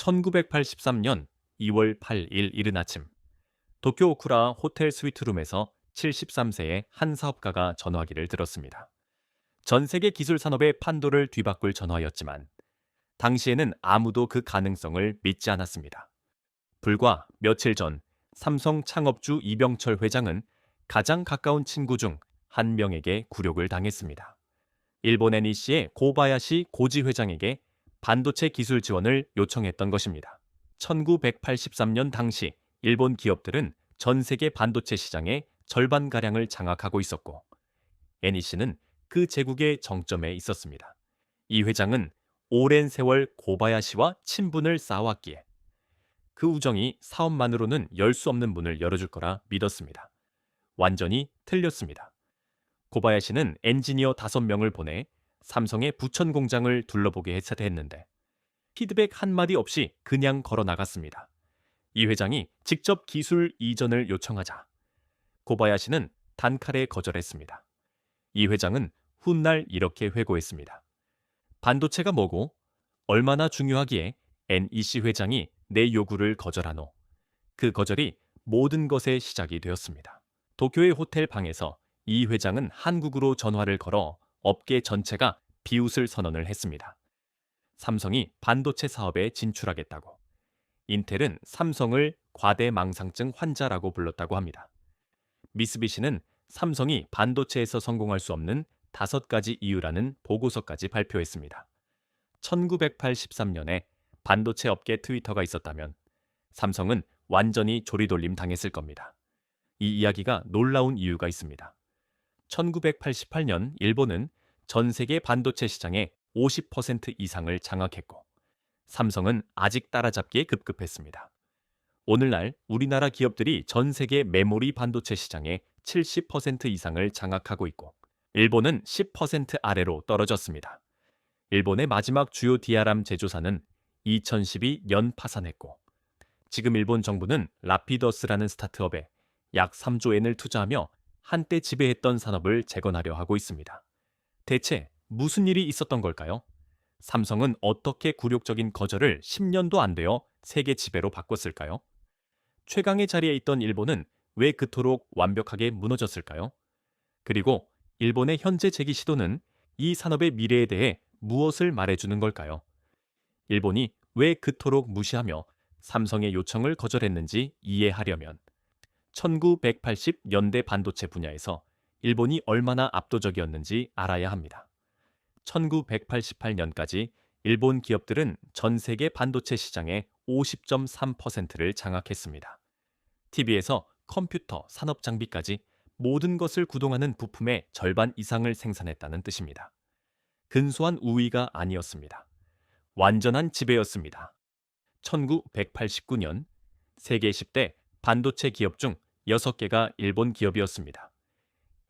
1983년 2월 8일 이른 아침 도쿄 오쿠라 호텔 스위트룸에서 73세의 한 사업가가 전화기를 들었습니다. 전 세계 기술 산업의 판도를 뒤바꿀 전화였지만 당시에는 아무도 그 가능성을 믿지 않았습니다. 불과 며칠 전 삼성 창업주 이병철 회장은 가장 가까운 친구 중 한 명에게 굴욕을 당했습니다. 일본 NEC의 고바야시 고지 회장에게 반도체 기술 지원을 요청했던 것입니다. 1983년 당시 일본 기업들은 전 세계 반도체 시장의 절반가량을 장악하고 있었고 NEC는 그 제국의 정점에 있었습니다. 이 회장은 오랜 세월 고바야시와 친분을 쌓아왔기에 그 우정이 사업만으로는 열 수 없는 문을 열어줄 거라 믿었습니다. 완전히 틀렸습니다. 고바야시는 엔지니어 5명을 보내 삼성의 부천 공장을 둘러보게 했는데 피드백 한마디 없이 그냥 걸어 나갔습니다. 이 회장이 직접 기술 이전을 요청하자 고바야시는 단칼에 거절했습니다. 이 회장은 훗날 이렇게 회고했습니다. 반도체가 뭐고 얼마나 중요하기에 NEC 회장이 내 요구를 거절하노. 그 거절이 모든 것의 시작이 되었습니다. 도쿄의 호텔 방에서 이 회장은 한국으로 전화를 걸어 업계 전체가 비웃을 선언을 했습니다. 삼성이 반도체 사업에 진출하겠다고. 인텔은 삼성을 과대망상증 환자라고 불렀다고 합니다. 미쓰비시는 삼성이 반도체에서 성공할 수 없는 다섯 가지 이유라는 보고서까지 발표했습니다. 1983년에 반도체 업계 트위터가 있었다면 삼성은 완전히 조리돌림 당했을 겁니다. 이 이야기가 놀라운 이유가 있습니다. 1988년 일본은 전 세계 반도체 시장의 50% 이상을 장악했고 삼성은 아직 따라잡기에 급급했습니다. 오늘날 우리나라 기업들이 전 세계 메모리 반도체 시장의 70% 이상을 장악하고 있고 일본은 10% 아래로 떨어졌습니다. 일본의 마지막 주요 DRAM 제조사는 2012년 파산했고 지금 일본 정부는 라피더스라는 스타트업에 약 3조 엔을 투자하며 한때 지배했던 산업을 재건하려 하고 있습니다. 대체 무슨 일이 있었던 걸까요? 삼성은 어떻게 굴욕적인 거절을 10년도 안 되어 세계 지배로 바꿨을까요? 최강의 자리에 있던 일본은 왜 그토록 완벽하게 무너졌을까요? 그리고 일본의 현재 재기 시도는 이 산업의 미래에 대해 무엇을 말해주는 걸까요? 일본이 왜 그토록 무시하며 삼성의 요청을 거절했는지 이해하려면 1980년대 반도체 분야에서 일본이 얼마나 압도적이었는지 알아야 합니다. 1988년까지 일본 기업들은 전 세계 반도체 시장의 50.3%를 장악했습니다. TV에서 컴퓨터, 산업 장비까지 모든 것을 구동하는 부품의 절반 이상을 생산했다는 뜻입니다. 근소한 우위가 아니었습니다. 완전한 지배였습니다. 1989년 세계 10대 반도체 기업 중 6개가 일본 기업이었습니다.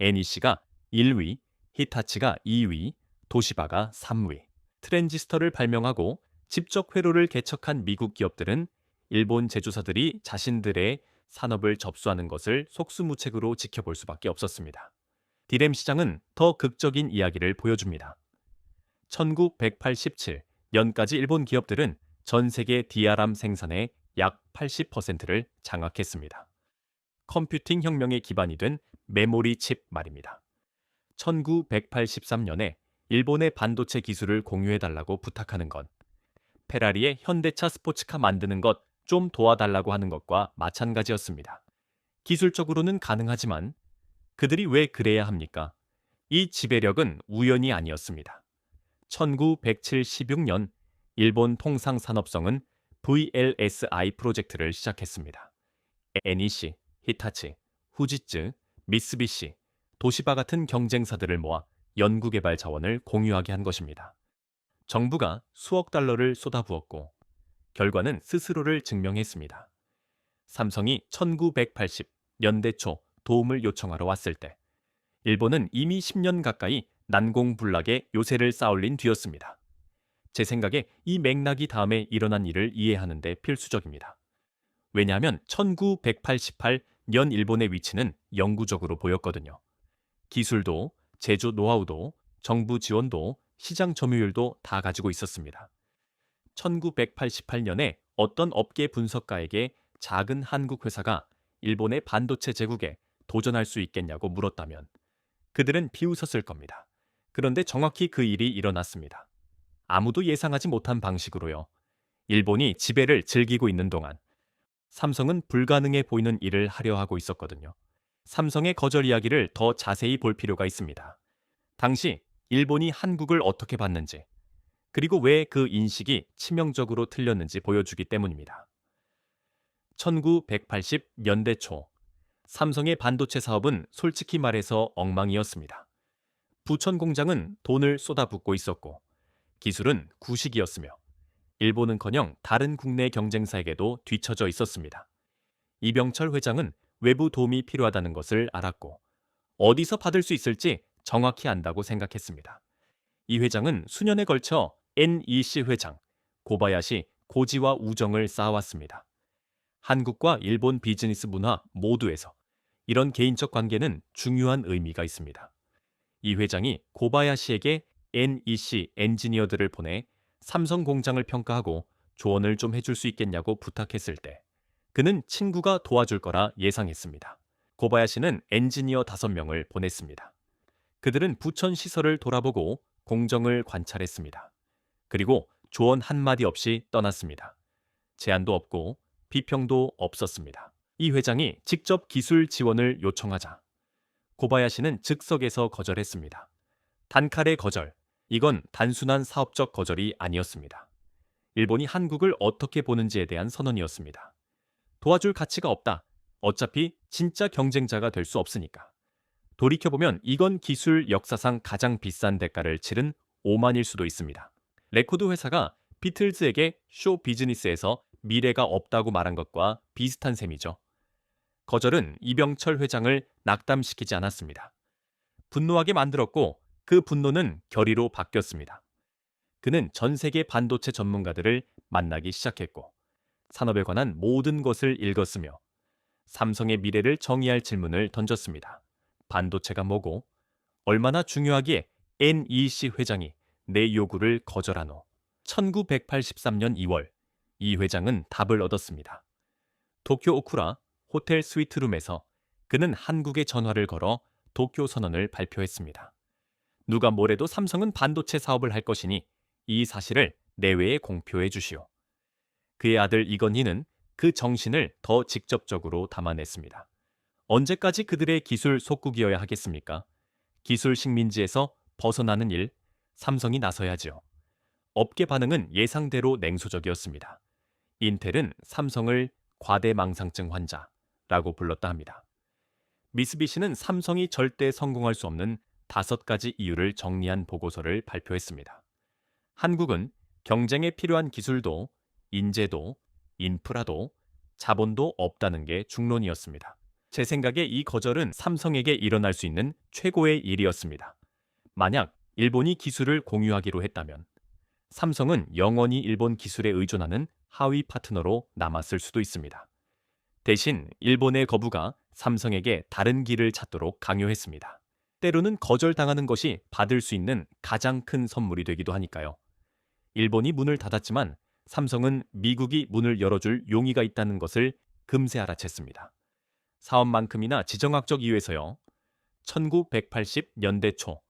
NEC가 1위, 히타치가 2위, 도시바가 3위. 트랜지스터를 발명하고 직접 회로를 개척한 미국 기업들은 일본 제조사들이 자신들의 산업을 접수하는 것을 속수무책으로 지켜볼 수밖에 없었습니다. 디램 시장은 더 극적인 이야기를 보여줍니다. 1987년까지 일본 기업들은 전 세계 DRAM 생산의 약 80%를 장악했습니다. 컴퓨팅 혁명의 기반이 된 메모리 칩 말입니다. 1983년에 일본의 반도체 기술을 공유해달라고 부탁하는 건 페라리의 현대차 스포츠카 만드는 것 좀 도와달라고 하는 것과 마찬가지였습니다. 기술적으로는 가능하지만 그들이 왜 그래야 합니까? 이 지배력은 우연이 아니었습니다. 1976년 일본 통상산업성은 VLSI 프로젝트를 시작했습니다. NEC, 히타치, 후지츠, 미쓰비시, 도시바 같은 경쟁사들을 모아 연구개발 자원을 공유하게 한 것입니다. 정부가 수억 달러를 쏟아부었고 결과는 스스로를 증명했습니다. 삼성이 1980년대 초 도움을 요청하러 왔을 때 일본은 이미 10년 가까이 난공불락의 요새를 쌓아올린 뒤였습니다. 제 생각에 이 맥락이 다음에 일어난 일을 이해하는 데 필수적입니다. 왜냐하면 1988년 일본의 위치는 영구적으로 보였거든요. 기술도, 제조 노하우도, 정부 지원도, 시장 점유율도 다 가지고 있었습니다. 1988년에 어떤 업계 분석가에게 작은 한국 회사가 일본의 반도체 제국에 도전할 수 있겠냐고 물었다면 그들은 비웃었을 겁니다. 그런데 정확히 그 일이 일어났습니다. 아무도 예상하지 못한 방식으로요. 일본이 지배를 즐기고 있는 동안 삼성은 불가능해 보이는 일을 하려 하고 있었거든요. 삼성의 거절 이야기를 더 자세히 볼 필요가 있습니다. 당시 일본이 한국을 어떻게 봤는지, 그리고 왜 그 인식이 치명적으로 틀렸는지 보여주기 때문입니다. 1980년대 초, 삼성의 반도체 사업은 솔직히 말해서 엉망이었습니다. 부천 공장은 돈을 쏟아붓고 있었고, 기술은 구식이었으며, 일본은커녕 다른 국내 경쟁사에게도 뒤처져 있었습니다. 이병철 회장은 외부 도움이 필요하다는 것을 알았고, 어디서 받을 수 있을지 정확히 안다고 생각했습니다. 이 회장은 수년에 걸쳐 NEC 회장, 고바야시 고지와 우정을 쌓아왔습니다. 한국과 일본 비즈니스 문화 모두에서 이런 개인적 관계는 중요한 의미가 있습니다. 이 회장이 고바야시에게 NEC 엔지니어들을 보내 삼성 공장을 평가하고 조언을 좀 해줄 수 있겠냐고 부탁했을 때 그는 친구가 도와줄 거라 예상했습니다. 고바야시는 엔지니어 5명을 보냈습니다. 그들은 부천 시설을 돌아보고 공정을 관찰했습니다. 그리고 조언 한마디 없이 떠났습니다. 제안도 없고 비평도 없었습니다. 이 회장이 직접 기술 지원을 요청하자 고바야시는 즉석에서 거절했습니다. 단칼의 거절, 이건 단순한 사업적 거절이 아니었습니다. 일본이 한국을 어떻게 보는지에 대한 선언이었습니다. 도와줄 가치가 없다. 어차피 진짜 경쟁자가 될 수 없으니까. 돌이켜보면 이건 기술 역사상 가장 비싼 대가를 치른 오만일 수도 있습니다. 레코드 회사가 비틀즈에게 쇼 비즈니스에서 미래가 없다고 말한 것과 비슷한 셈이죠. 거절은 이병철 회장을 낙담시키지 않았습니다. 분노하게 만들었고 그 분노는 결의로 바뀌었습니다. 그는 전 세계 반도체 전문가들을 만나기 시작했고 산업에 관한 모든 것을 읽었으며 삼성의 미래를 정의할 질문을 던졌습니다. 반도체가 뭐고 얼마나 중요하기에 NEC 회장이 내 요구를 거절한 후 1983년 2월 이 회장은 답을 얻었습니다. 도쿄 오쿠라 호텔 스위트룸에서 그는 한국에 전화를 걸어 도쿄 선언을 발표했습니다. 누가 뭐래도 삼성은 반도체 사업을 할 것이니 이 사실을 내외에 공표해 주시오. 그의 아들 이건희는 그 정신을 더 직접적으로 담아냈습니다. 언제까지 그들의 기술 속국이어야 하겠습니까? 기술 식민지에서 벗어나는 일, 삼성이 나서야지요. 업계 반응은 예상대로 냉소적이었습니다. 인텔은 삼성을 과대망상증 환자라고 불렀다 합니다. 미쓰비시는 삼성이 절대 성공할 수 없는 다섯 가지 이유를 정리한 보고서를 발표했습니다. 한국은 경쟁에 필요한 기술도, 인재도, 인프라도, 자본도 없다는 게 중론이었습니다. 제 생각에 이 거절은 삼성에게 일어날 수 있는 최고의 일이었습니다. 만약 일본이 기술을 공유하기로 했다면 삼성은 영원히 일본 기술에 의존하는 하위 파트너로 남았을 수도 있습니다. 대신 일본의 거부가 삼성에게 다른 길을 찾도록 강요했습니다. 때로는 거절당하는 것이 받을 수 있는 가장 큰 선물이 되기도 하니까요. 일본이 문을 닫았지만 삼성은 미국이 문을 열어줄 용의가 있다는 것을 금세 알아챘습니다. 사업만큼이나 지정학적 이유에서요. 1980년대 초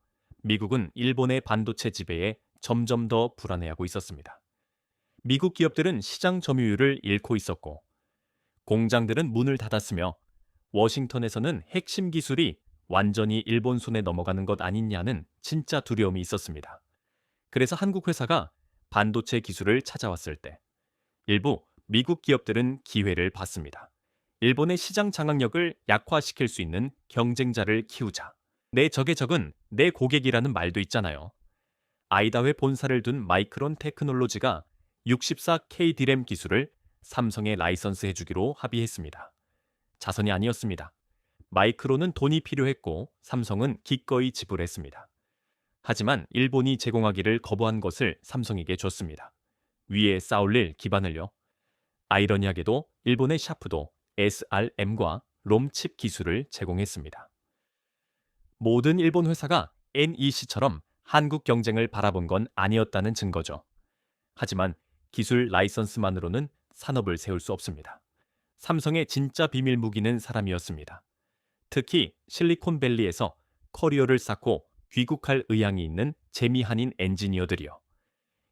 미국은 일본의 반도체 지배에 점점 더 불안해하고 있었습니다. 미국 기업들은 시장 점유율을 잃고 있었고 공장들은 문을 닫았으며 워싱턴에서는 핵심 기술이 완전히 일본 손에 넘어가는 것 아니냐는 진짜 두려움이 있었습니다. 그래서 한국 회사가 반도체 기술을 찾아왔을 때 일부 미국 기업들은 기회를 봤습니다. 일본의 시장 장악력을 약화시킬 수 있는 경쟁자를 키우자. 내 적의 적은 내 고객이라는 말도 있잖아요. 아이다회 본사를 둔 마이크론 테크놀로지가 64K 디램 기술을 삼성에 라이선스 해주기로 합의했습니다. 자선이 아니었습니다. 마이크로는 돈이 필요했고 삼성은 기꺼이 지불했습니다. 하지만 일본이 제공하기를 거부한 것을 삼성에게 줬습니다. 위에 쌓올릴 기반을요. 아이러니하게도 일본의 샤프도 SRM과 롬칩 기술을 제공했습니다. 모든 일본 회사가 NEC처럼 한국 경쟁을 바라본 건 아니었다는 증거죠. 하지만 기술 라이선스만으로는 산업을 세울 수 없습니다. 삼성의 진짜 비밀 무기는 사람이었습니다. 특히 실리콘밸리에서 커리어를 쌓고 귀국할 의향이 있는 재미한인 엔지니어들이요.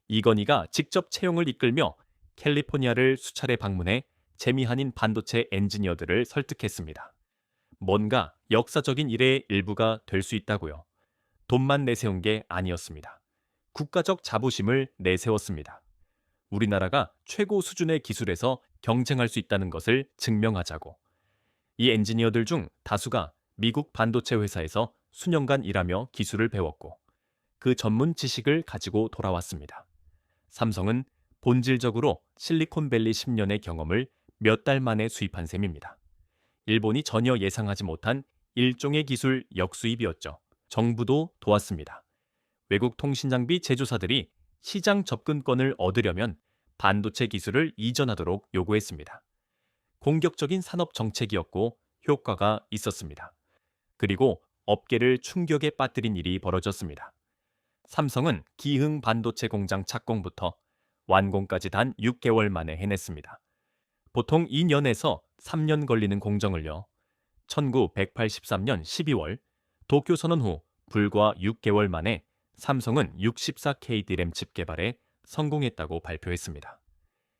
이건희가 직접 채용을 이끌며 캘리포니아를 수차례 방문해 재미한인 반도체 엔지니어들을 설득했습니다. 뭔가 역사적인 일의 일부가 될 수 있다고요. 돈만 내세운 게 아니었습니다. 국가적 자부심을 내세웠습니다. 우리나라가 최고 수준의 기술에서 경쟁할 수 있다는 것을 증명하자고. 이 엔지니어들 중 다수가 미국 반도체 회사에서 수년간 일하며 기술을 배웠고 그 전문 지식을 가지고 돌아왔습니다. 삼성은 본질적으로 실리콘밸리 10년의 경험을 몇 달 만에 수입한 셈입니다. 일본이 전혀 예상하지 못한 일종의 기술 역수입이었죠. 정부도 도왔습니다. 외국 통신장비 제조사들이 시장 접근권을 얻으려면 반도체 기술을 이전하도록 요구했습니다. 공격적인 산업 정책이었고 효과가 있었습니다. 그리고 업계를 충격에 빠뜨린 일이 벌어졌습니다. 삼성은 기흥 반도체 공장 착공부터 완공까지 단 6개월 만에 해냈습니다. 보통 2년에서 3년 걸리는 공정을요. 1983년 12월 도쿄 선언 후 불과 6개월 만에 삼성은 64K D램 칩 개발에 성공했다고 발표했습니다.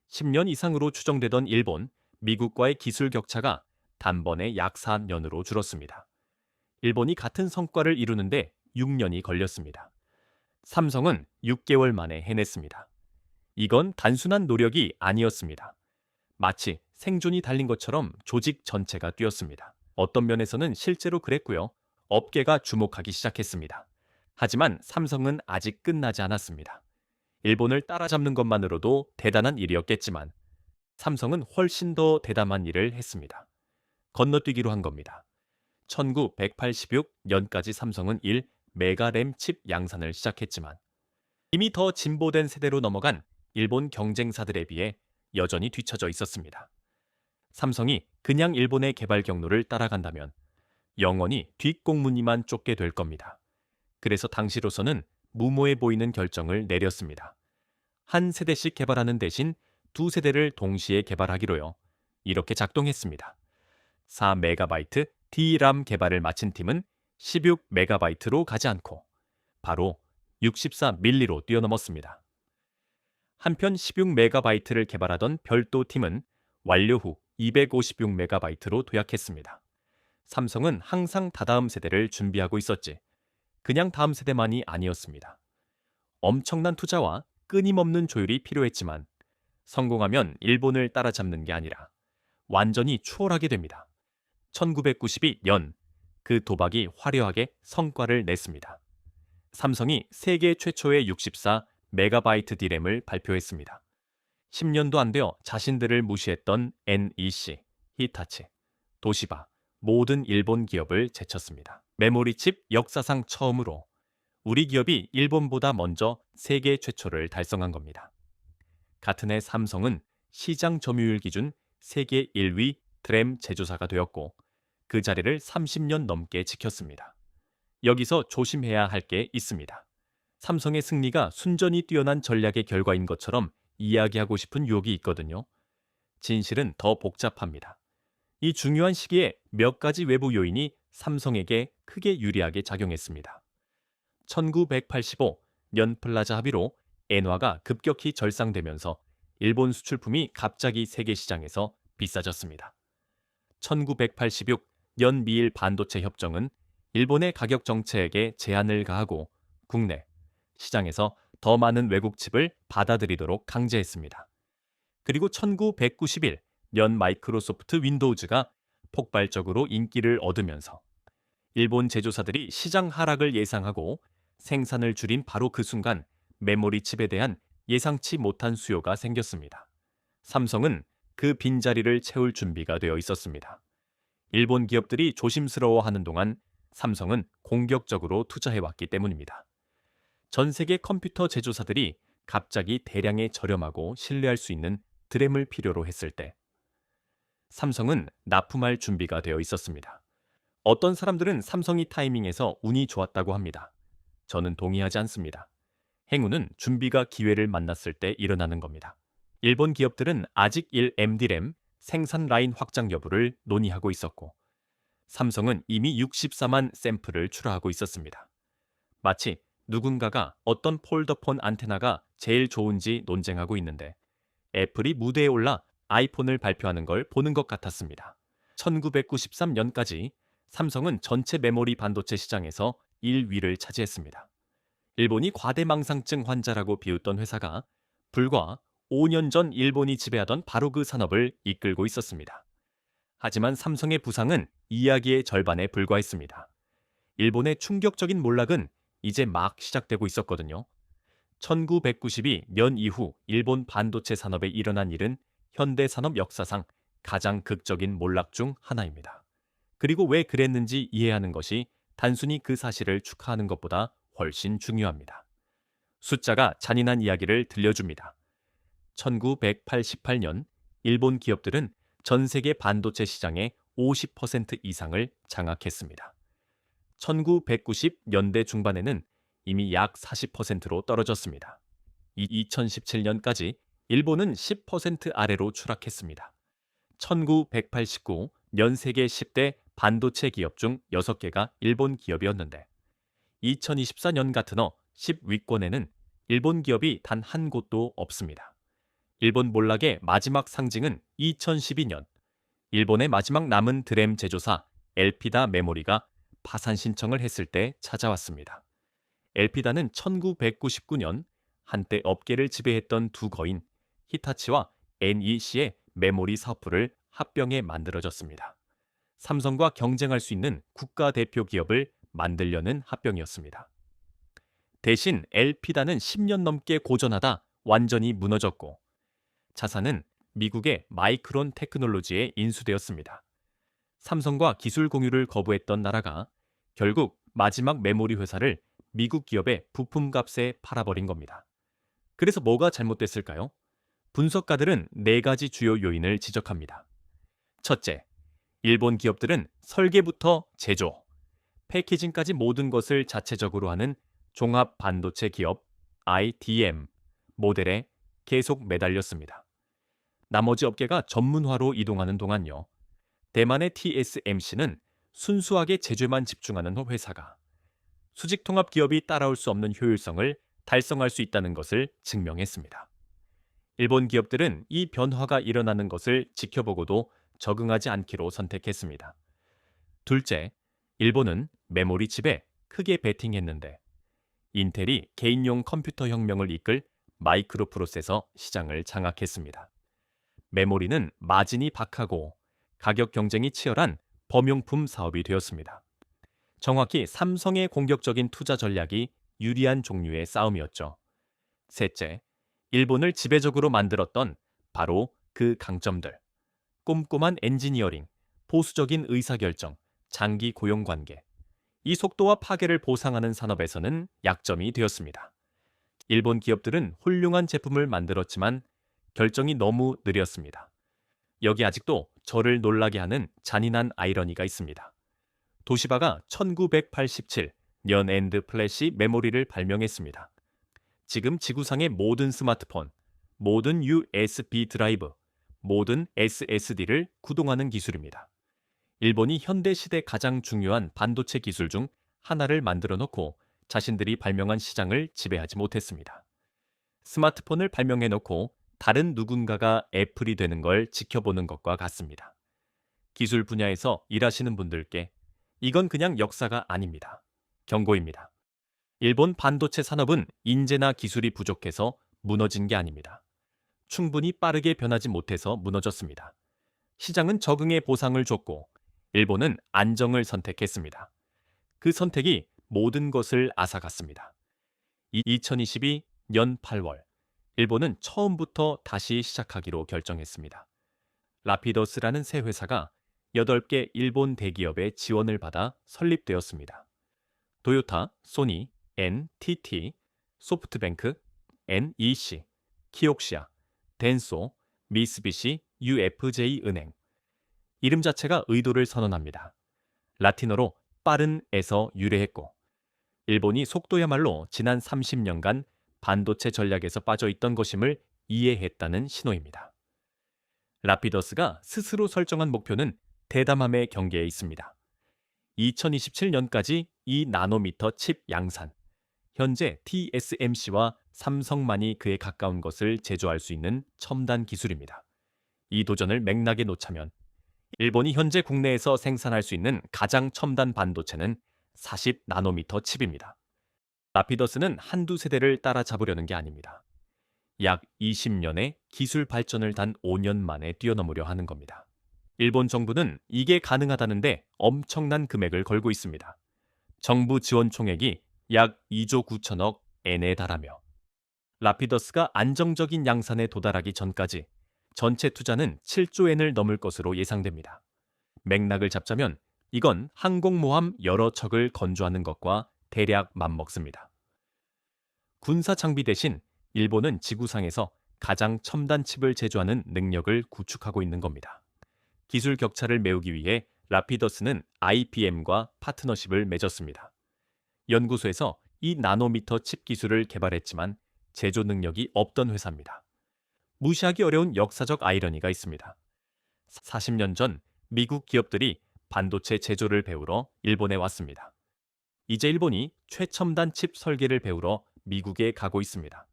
10년 이상으로 추정되던 일본, 미국과의 기술 격차가 단번에 약 4년으로 줄었습니다. 일본이 같은 성과를 이루는데 6년이 걸렸습니다. 삼성은 6개월 만에 해냈습니다. 이건 단순한 노력이 아니었습니다. 마치 생존이 달린 것처럼 조직 전체가 뛰었습니다. 어떤 면에서는 실제로 그랬고요. 업계가 주목하기 시작했습니다. 하지만 삼성은 아직 끝나지 않았습니다. 일본을 따라잡는 것만으로도 대단한 일이었겠지만 삼성은 훨씬 더 대담한 일을 했습니다. 건너뛰기로 한 겁니다. 1986년까지 삼성은 1 메가램 칩 양산을 시작했지만 이미 더 진보된 세대로 넘어간 일본 경쟁사들에 비해 여전히 뒤처져 있었습니다. 삼성이 그냥 일본의 개발 경로를 따라간다면 영원히 뒷공무니만 쫓게 될 겁니다. 그래서 당시로서는 무모해 보이는 결정을 내렸습니다. 한 세대씩 개발하는 대신 두 세대를 동시에 개발하기로요. 이렇게 작동했습니다. 4메가바이트 D람 개발을 마친 팀은 16메가바이트로 가지 않고 바로 64밀리로 뛰어넘었습니다. 한편 16메가바이트를 개발하던 별도 팀은 완료 후 256메가바이트로 도약했습니다. 삼성은 항상 다다음 세대를 준비하고 있었지 그냥 다음 세대만이 아니었습니다. 엄청난 투자와 끊임없는 조율이 필요했지만 성공하면 일본을 따라잡는 게 아니라 완전히 추월하게 됩니다. 1992년 그 도박이 화려하게 성과를 냈습니다. 삼성이 세계 최초의 64 메가바이트 디램을 발표했습니다. 10년도 안 되어 자신들을 무시했던 NEC, 히타치, 도시바, 모든 일본 기업을 제쳤습니다. 메모리칩 역사상 처음으로 우리 기업이 일본보다 먼저 세계 최초를 달성한 겁니다. 같은 해 삼성은 시장 점유율 기준 세계 1위 드램 제조사가 되었고 그 자리를 30년 넘게 지켰습니다. 여기서 조심해야 할 게 있습니다. 삼성의 승리가 순전히 뛰어난 전략의 결과인 것처럼 이야기하고 싶은 유혹이 있거든요. 진실은 더 복잡합니다. 이 중요한 시기에 몇 가지 외부 요인이 삼성에게 크게 유리하게 작용했습니다. 1985 년 플라자 합의로 엔화가 급격히 절상되면서 일본 수출품이 갑자기 세계 시장에서 비싸졌습니다. 1986년 미일 반도체 협정은 일본의 가격 정책에 제한을 가하고 국내 시장에서 더 많은 외국 칩을 받아들이도록 강제했습니다. 그리고 1991년 마이크로소프트 윈도우즈가 폭발적으로 인기를 얻으면서 일본 제조사들이 시장 하락을 예상하고 생산을 줄인 바로 그 순간 메모리 칩에 대한 예상치 못한 수요가 생겼습니다. 삼성은 그 빈자리를 채울 준비가 되어 있었습니다. 일본 기업들이 조심스러워하는 동안 삼성은 공격적으로 투자해왔기 때문입니다. 전 세계 컴퓨터 제조사들이 갑자기 대량의 저렴하고 신뢰할 수 있는 드램을 필요로 했을 때 삼성은 납품할 준비가 되어 있었습니다. 어떤 사람들은 삼성이 타이밍에서 운이 좋았다고 합니다. 저는 동의하지 않습니다. 행운은 준비가 기회를 만났을 때 일어나는 겁니다. 일본 기업들은 아직 1MD램 생산 라인 확장 여부를 논의하고 있었고 삼성은 이미 64만 샘플을 출하하고 있었습니다. 마치 누군가가 어떤 폴더폰 안테나가 제일 좋은지 논쟁하고 있는데 애플이 무대에 올라 아이폰을 발표하는 걸 보는 것 같았습니다. 1993년까지 삼성은 전체 메모리 반도체 시장에서 1위를 차지했습니다. 일본이 과대망상증 환자라고 비웃던 회사가 불과 5년 전 일본이 지배하던 바로 그 산업을 이끌고 있었습니다. 하지만 삼성의 부상은 이야기의 절반에 불과했습니다. 일본의 충격적인 몰락은 이제 막 시작되고 있었거든요. 1992년 이후 일본 반도체 산업에 일어난 일은 현대 산업 역사상 가장 극적인 몰락 중 하나입니다. 그리고 왜 그랬는지 이해하는 것이 단순히 그 사실을 축하하는 것보다 훨씬 중요합니다. 숫자가 잔인한 이야기를 들려줍니다. 1988년 일본 기업들은 전 세계 반도체 시장의 50% 이상을 장악했습니다. 1990년대 중반에는 이미 약 40%로 떨어졌습니다. 2017년까지 일본은 10% 아래로 추락했습니다. 1989년 세계 10대 반도체 기업 중 6개가 일본 기업이었는데 2024년 같은 어 10위권에는 일본 기업이 단 한 곳도 없습니다. 일본 몰락의 마지막 상징은 2012년 일본의 마지막 남은 드램 제조사 엘피다 메모리가 파산 신청을 했을 때 찾아왔습니다. 엘피다는 1999년 한때 업계를 지배했던 두 거인 히타치와 NEC의 메모리 사업부를 합병해 만들어졌습니다. 삼성과 경쟁할 수 있는 국가대표 기업을 만들려는 합병이었습니다. 대신 엘피다는 10년 넘게 고전하다 완전히 무너졌고 자산은 미국의 마이크론 테크놀로지에 인수되었습니다. 삼성과 기술 공유를 거부했던 나라가 결국 마지막 메모리 회사를 미국 기업의 부품 값에 팔아버린 겁니다. 그래서 뭐가 잘못됐을까요? 분석가들은 네 가지 주요 요인을 지적합니다. 첫째, 일본 기업들은 설계부터 제조, 패키징까지 모든 것을 자체적으로 하는 종합 반도체 기업 IDM 모델에 계속 매달렸습니다. 나머지 업계가 전문화로 이동하는 동안요. 대만의 TSMC는 순수하게 제조만 집중하는 회사가 수직 통합 기업이 따라올 수 없는 효율성을 달성할 수 있다는 것을 증명했습니다. 일본 기업들은 이 변화가 일어나는 것을 지켜보고도 적응하지 않기로 선택했습니다. 둘째, 일본은 메모리 칩에 크게 베팅했는데 인텔이 개인용 컴퓨터 혁명을 이끌 마이크로 프로세서 시장을 장악했습니다. 메모리는 마진이 박하고 가격 경쟁이 치열한 범용품 사업이 되었습니다. 정확히 삼성의 공격적인 투자 전략이 유리한 종류의 싸움이었죠. 셋째, 일본을 지배적으로 만들었던 바로 그 강점들. 꼼꼼한 엔지니어링, 보수적인 의사결정, 장기 고용 관계. 이 속도와 파괴를 보상하는 산업에서는 약점이 되었습니다. 일본 기업들은 훌륭한 제품을 만들었지만 결정이 너무 느렸습니다. 여기 아직도 저를 놀라게 하는 잔인한 아이러니가 있습니다. 도시바가 1987년 엔드 플래시 메모리를 발명했습니다. 지금 지구상의 모든 스마트폰, 모든 USB 드라이브, 모든 SSD를 구동하는 기술입니다. 일본이 현대 시대 가장 중요한 반도체 기술 중 하나를 만들어 놓고 자신들이 발명한 시장을 지배하지 못했습니다. 스마트폰을 발명해 놓고 다른 누군가가 애플이 되는 걸 지켜보는 것과 같습니다. 기술 분야에서 일하시는 분들께 이건 그냥 역사가 아닙니다. 경고입니다. 일본 반도체 산업은 인재나 기술이 부족해서 무너진 게 아닙니다. 충분히 빠르게 변하지 못해서 무너졌습니다. 시장은 적응의 보상을 줬고 일본은 안정을 선택했습니다. 그 선택이 모든 것을 앗아갔습니다. 2022년 8월 일본은 처음부터 다시 시작하기로 결정했습니다. 라피더스라는 새 회사가 8개 일본 대기업의 지원을 받아 설립되었습니다. 도요타, 소니, NTT, 소프트뱅크, NEC, 키옥시아, 덴소, 미쓰비시, UFJ 은행. 이름 자체가 의도를 선언합니다. 라틴어로 빠른에서 유래했고, 일본이 속도야말로 지난 30년간 반도체 전략에서 빠져 있던 것임을 이해했다는 신호입니다. 라피더스가 스스로 설정한 목표는 대담함의 경계에 있습니다. 2027년까지 2나노미터 칩 양산. 현재 TSMC와 삼성만이 그에 가까운 것을 제조할 수 있는 첨단 기술입니다. 이 도전을 맥락에 놓자면 일본이 현재 국내에서 생산할 수 있는 가장 첨단 반도체는 40나노미터 칩입니다. 라피더스는 한두 세대를 따라잡으려는 게 아닙니다. 약 20년의 기술 발전을 단 5년 만에 뛰어넘으려 하는 겁니다. 일본 정부는 이게 가능하다는데 엄청난 금액을 걸고 있습니다. 정부 지원 총액이 약 2조 9천억 엔에 달하며 라피더스가 안정적인 양산에 도달하기 전까지 전체 투자는 7조 엔을 넘을 것으로 예상됩니다. 맥락을 잡자면 이건 항공모함 여러 척을 건조하는 것과 대략 맞먹습니다. 군사 장비 대신 일본은 지구상에서 가장 첨단 칩을 제조하는 능력을 구축하고 있는 겁니다. 기술 격차를 메우기 위해 라피더스는 IBM과 파트너십을 맺었습니다. 연구소에서 이 나노미터 칩 기술을 개발했지만 제조 능력이 없던 회사입니다. 무시하기 어려운 역사적 아이러니가 있습니다. 40년 전 미국 기업들이 반도체 제조를 배우러 일본에 왔습니다. 이제 일본이 최첨단 칩 설계를 배우러 미국에 가고 있습니다.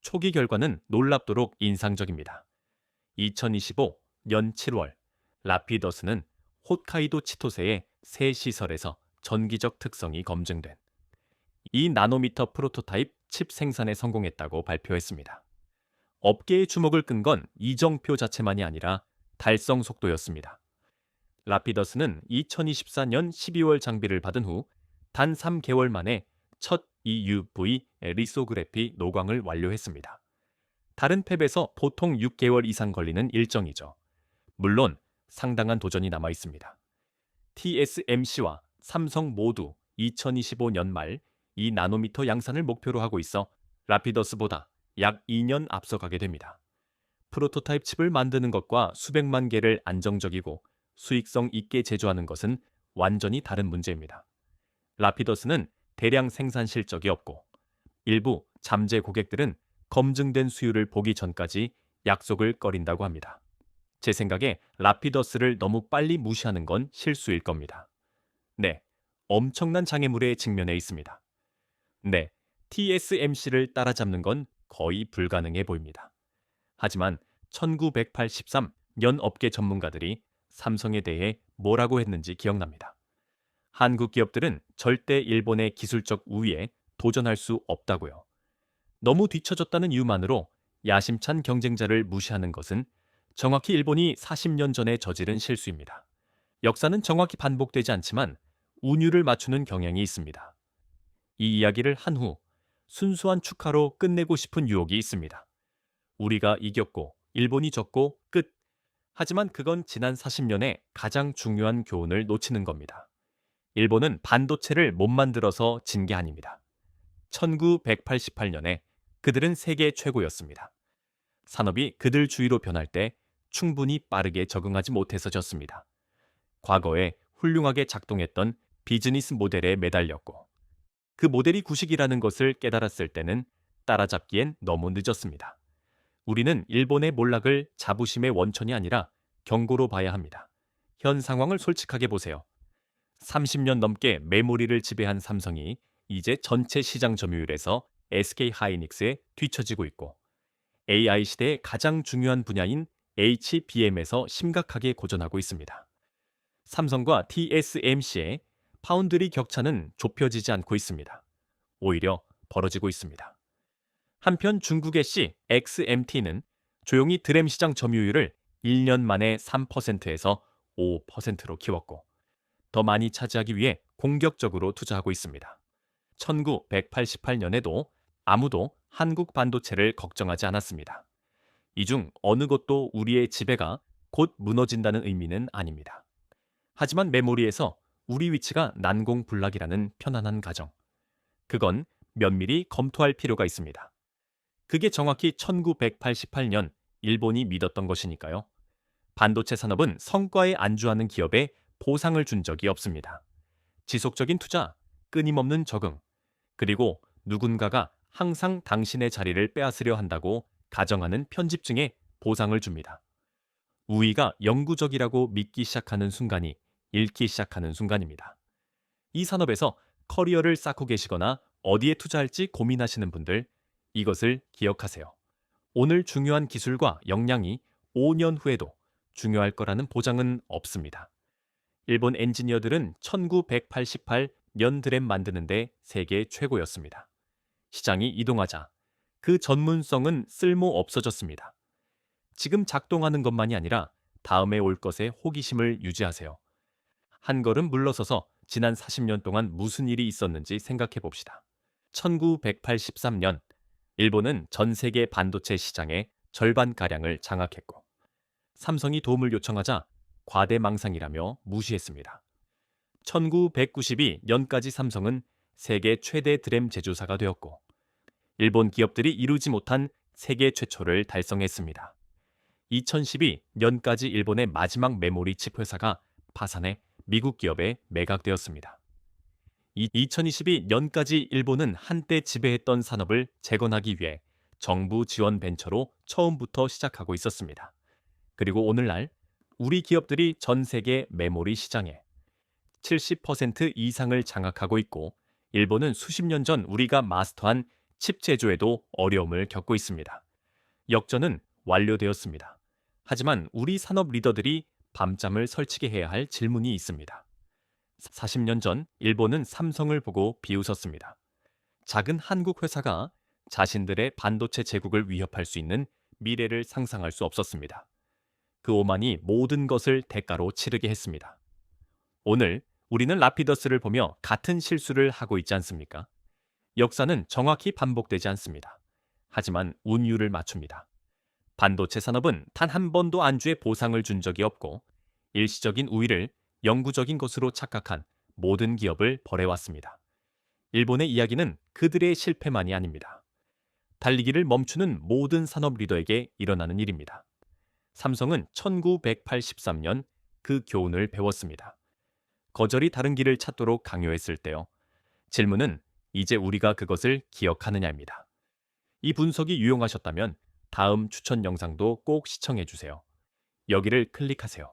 초기 결과는 놀랍도록 인상적입니다. 2025년 7월 라피더스는 홋카이도 치토세의 새 시설에서 전기적 특성이 검증된 이 나노미터 프로토타입 칩 생산에 성공했다고 발표했습니다. 업계의 주목을 끈 건 이정표 자체만이 아니라 달성 속도였습니다. 라피더스는 2024년 12월 장비를 받은 후 단 3개월 만에 첫 EUV 리소그래피 노광을 완료했습니다. 다른 팹에서 보통 6개월 이상 걸리는 일정이죠. 물론 상당한 도전이 남아 있습니다. TSMC와 삼성 모두 2025년 말이 나노미터 양산을 목표로 하고 있어 라피더스보다 약 2년 앞서가게 됩니다. 프로토타입 칩을 만드는 것과 수백만 개를 안정적이고 수익성 있게 제조하는 것은 완전히 다른 문제입니다. 라피더스는 대량 생산 실적이 없고 일부 잠재 고객들은 검증된 수율을 보기 전까지 약속을 꺼린다고 합니다. 제 생각에 라피더스를 너무 빨리 무시하는 건 실수일 겁니다. 네, 엄청난 장애물에 직면해 있습니다. 네, TSMC를 따라잡는 건 거의 불가능해 보입니다. 하지만 1983년 업계 전문가들이 삼성에 대해 뭐라고 했는지 기억납니다. 한국 기업들은 절대 일본의 기술적 우위에 도전할 수 없다고요. 너무 뒤처졌다는 이유만으로 야심찬 경쟁자를 무시하는 것은 정확히 일본이 40년 전에 저지른 실수입니다. 역사는 정확히 반복되지 않지만 운율을 맞추는 경향이 있습니다. 이 이야기를 한 후 순수한 축하로 끝내고 싶은 유혹이 있습니다. 우리가 이겼고 일본이 졌고 끝. 하지만 그건 지난 40년의 가장 중요한 교훈을 놓치는 겁니다. 일본은 반도체를 못 만들어서 진 게 아닙니다. 1988년에 그들은 세계 최고였습니다. 산업이 그들 주위로 변할 때 충분히 빠르게 적응하지 못해서 졌습니다. 과거에 훌륭하게 작동했던 비즈니스 모델에 매달렸고 그 모델이 구식이라는 것을 깨달았을 때는 따라잡기엔 너무 늦었습니다. 우리는 일본의 몰락을 자부심의 원천이 아니라 경고로 봐야 합니다. 현 상황을 솔직하게 보세요. 30년 넘게 메모리를 지배한 삼성이 이제 전체 시장 점유율에서 SK 하이닉스에 뒤처지고 있고 AI 시대의 가장 중요한 분야인 HBM에서 심각하게 고전하고 있습니다. 삼성과 TSMC의 파운드리 격차는 좁혀지지 않고 있습니다. 오히려 벌어지고 있습니다. 한편 중국의 C XMT는 조용히 드램 시장 점유율을 1년 만에 3%에서 5%로 키웠고 더 많이 차지하기 위해 공격적으로 투자하고 있습니다. 1988년에도 아무도 한국 반도체를 걱정하지 않았습니다. 이 중 어느 것도 우리의 지배가 곧 무너진다는 의미는 아닙니다. 하지만 메모리에서 우리 위치가 난공불락이라는 편안한 가정. 그건 면밀히 검토할 필요가 있습니다. 그게 정확히 1988년 일본이 믿었던 것이니까요. 반도체 산업은 성과에 안주하는 기업에 보상을 준 적이 없습니다. 지속적인 투자, 끊임없는 적응, 그리고 누군가가 항상 당신의 자리를 빼앗으려 한다고 가정하는 편집증에 보상을 줍니다. 우위가 영구적이라고 믿기 시작하는 순간이 잃기 시작하는 순간입니다. 이 산업에서 커리어를 쌓고 계시거나 어디에 투자할지 고민하시는 분들 이것을 기억하세요. 오늘 중요한 기술과 역량이 5년 후에도 중요할 거라는 보장은 없습니다. 일본 엔지니어들은 1988 연드램 만드는데 세계 최고였습니다. 시장이 이동하자 그 전문성은 쓸모 없어졌습니다. 지금 작동하는 것만이 아니라 다음에 올 것에 호기심을 유지하세요. 한 걸음 물러서서 지난 40년 동안 무슨 일이 있었는지 생각해 봅시다. 1983년 일본은 전 세계 반도체 시장의 절반가량을 장악했고 삼성이 도움을 요청하자 과대망상이라며 무시했습니다. 1992년까지 삼성은 세계 최대 드램 제조사가 되었고 일본 기업들이 이루지 못한 세계 최초를 달성했습니다. 2012년까지 일본의 마지막 메모리 칩 회사가 파산해 미국 기업에 매각되었습니다. 2022년까지 일본은 한때 지배했던 산업을 재건하기 위해 정부 지원 벤처로 처음부터 시작하고 있었습니다. 그리고 오늘날 우리 기업들이 전 세계 메모리 시장에 70% 이상을 장악하고 있고 일본은 수십 년 전 우리가 마스터한 칩 제조에도 어려움을 겪고 있습니다. 역전은 완료되었습니다. 하지만 우리 산업 리더들이 밤잠을 설치게 해야 할 질문이 있습니다. 40년 전 일본은 삼성을 보고 비웃었습니다. 작은 한국 회사가 자신들의 반도체 제국을 위협할 수 있는 미래를 상상할 수 없었습니다. 그 오만이 모든 것을 대가로 치르게 했습니다. 오늘 우리는 라피더스를 보며 같은 실수를 하고 있지 않습니까? 역사는 정확히 반복되지 않습니다. 하지만 운율을 맞춥니다. 반도체 산업은 단 한 번도 안주에 보상을 준 적이 없고 일시적인 우위를 영구적인 것으로 착각한 모든 기업을 벌해왔습니다. 일본의 이야기는 그들의 실패만이 아닙니다. 달리기를 멈추는 모든 산업 리더에게 일어나는 일입니다. 삼성은 1983년 그 교훈을 배웠습니다. 거절이 다른 길을 찾도록 강요했을 때요. 질문은 이제 우리가 그것을 기억하느냐입니다. 이 분석이 유용하셨다면 다음 추천 영상도 꼭 시청해 주세요. 여기를 클릭하세요.